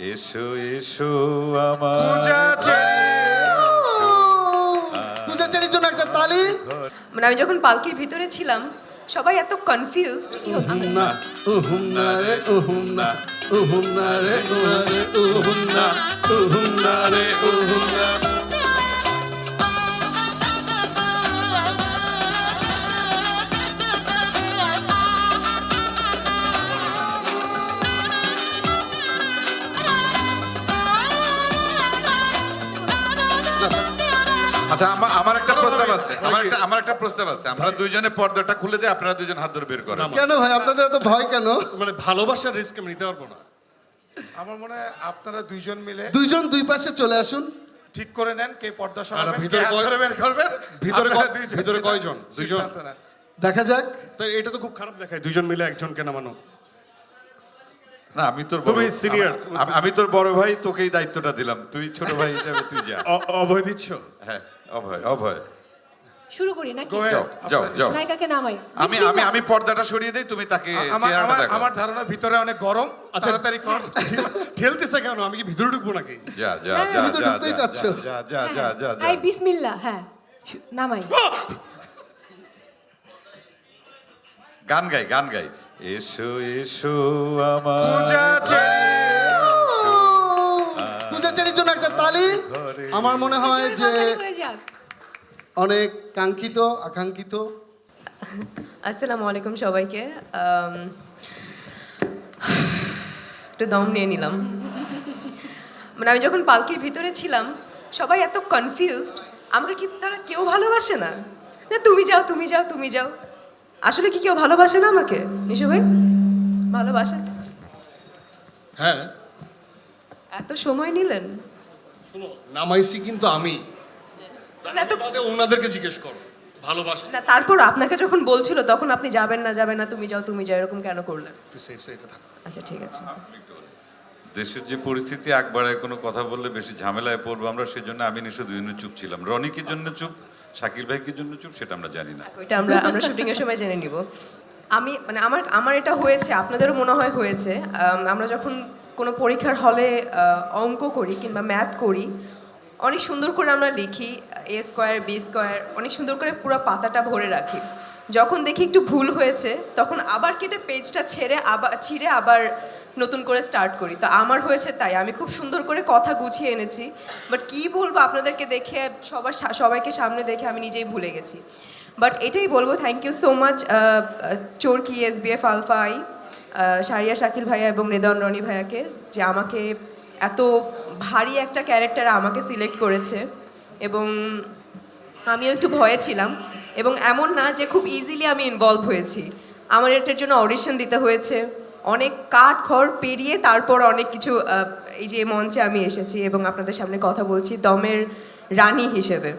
এসো এসো আমার পূজা চেরি পূজাচারীর জন্য একটা তালি। মানে আমি যখন পালকির ভিতরে ছিলাম সবাই এত কনফিউজড কি হচ্ছে না উহুম না রে উহুম না উহুম না রে উহুম না উহুম না রে উহুম না আচ্ছা আমার আমার একটা প্রস্তাব আছে আমার একটা আমার একটা প্রস্তাব আছে। আমরা দুইজনে পর্দাটা খুলে দিই আপনারা দুইজন হাত ধরে বের করেন। কেন ভাই? আপনাদের এত ভয় কেন? মানে ভালোবাসার রিস্ক আমি নিতে পারব না। আমার মনে হয় আপনারা দুইজন মিলে দুইজন দুই পাশে চলে আসুন। ঠিক করে নেন কে পর্দা সরাবেন ভিতরে কে কয়- ধরে বের করবেন। ভিতরে দুইজন ভিতরে কয়জন? দুইজন? দেখা যাক। তো এটা তো খুব খারাপ দেখায় দুজন মিলে একজনকে নামানো। না আমি তোর তুমি বড়- senior। আমি- আমি তোর বড় ভাই তোকেই দায়িত্বটা দিলাম। তুই ছোট ভাই হিসেবে তুই যা। অভয় দিচ্ছ? হ্যাঁ অভয় অভয়। শুরু করি নাকি? যাও যাও যাও নায়িকাকে নামাই। আমি আমি আমি পর্দাটা সরিয়ে দেই তুমি তাকে আমার চেহারাটা আমার দেখো আমার ধারণা ভিতরে অনেক গরম। আচ্ছা। তাড়াতাড়ি কর। ঠেলতেছে কেন? আমি কি ভিতরে ঢুকবো নাকি? যা যা হ্যাঁ, যা যা, যা, যা যা যা যা যা। এই বিসমিল্লাহ হ্যাঁ। নামাই। গান গাই গান গাই। এসো এসো আমার পূজা চেরি পূজাচারীর জন্য একটা তালি। আমার মনে হয় যে অনেক কাঙ্ক্ষিত আকাঙ্ক্ষিত। আসসালামু আলাইকুম সবাইকে। আম, একটু দম নিয়ে নিলাম। মানে আমি যখন পালকির ভিতরে ছিলাম সবাই এত কনফিউজড আমাকে কি তারা কেউ ভালোবাসে না? না তুমি যাও তুমি যাও তুমি যাও। আসলে কি কেউ ভালোবাসে না আমাকে? নিশো ভাই ভালোবাসে? হ্যাঁ। এত সময় নিলেন? শোনো নামাইছি কিন্তু আমি। ওনাদেরকে জিজ্ঞেস করো ভালোবাসে? না তারপর আপনাকে যখন বলছিল তখন আপনি যাবেন না যাবেন না তুমি যাও তুমি যাও এরকম কেন করলেন? একটু সেফ সেফে থাকো। আচ্ছা ঠিক আছে। দেশের যে পরিস্থিতি একবারে কোনো কথা বললে বেশি ঝামেলায় পড়ব আমরা সেজন্য আমি নিশ্চয় দুজনে চুপ ছিলাম। রনি কি জন্য চুপ? শাকিল ভাই কি জন্য চুপ, সেটা আমরা জানি না। ওইটা আমরা আমরা শুটিং এর সময় জেনে নিব। আমি মানে আমার আমার এটা হয়েছে, আপনাদেরও মনে হয় হয়েছে আমরা যখন কোনো পরীক্ষার হলে অঙ্ক করি কিংবা ম্যাথ করি, অনেক সুন্দর করে আমরা লিখি এ স্কোয়ার বি স্কোয়ার অনেক সুন্দর করে পুরো পাতাটা ভরে রাখি। যখন দেখি একটু ভুল হয়েছে, তখন আবার কেটে পেজটা ছেড়ে আবার, ছিঁড়ে আবার নতুন করে স্টার্ট করি। তো আমার হয়েছে তাই। আমি খুব সুন্দর করে কথা গুছিয়ে এনেছি। বাট কি বলব আপনাদেরকে দেখে, সবার সবাইকে সামনে দেখে আমি নিজেই ভুলে গেছি। বাট এটাই বলব thank you so much Chorki S B F আলফাই সারিয়া, শাকিল ভাইয়া এবং রেদন রনি ভাইয়াকে, যে আমাকে এত ভারী একটা ক্যারেক্টার আমাকে সিলেক্ট করেছে। এবং আমিও একটু ভয়ে ছিলাম। এবং এমন না যে খুব ইজিলি আমি ইনভলভ হয়েছি। আমার এটার জন্য অডিশন দিতে হয়েছে। অনেক কাঠ খড় পেরিয়ে তারপর অনেক কিছু এই যে মঞ্চে আমি এসেছি এবং আপনাদের সামনে কথা বলছি দমের রানী হিসেবে।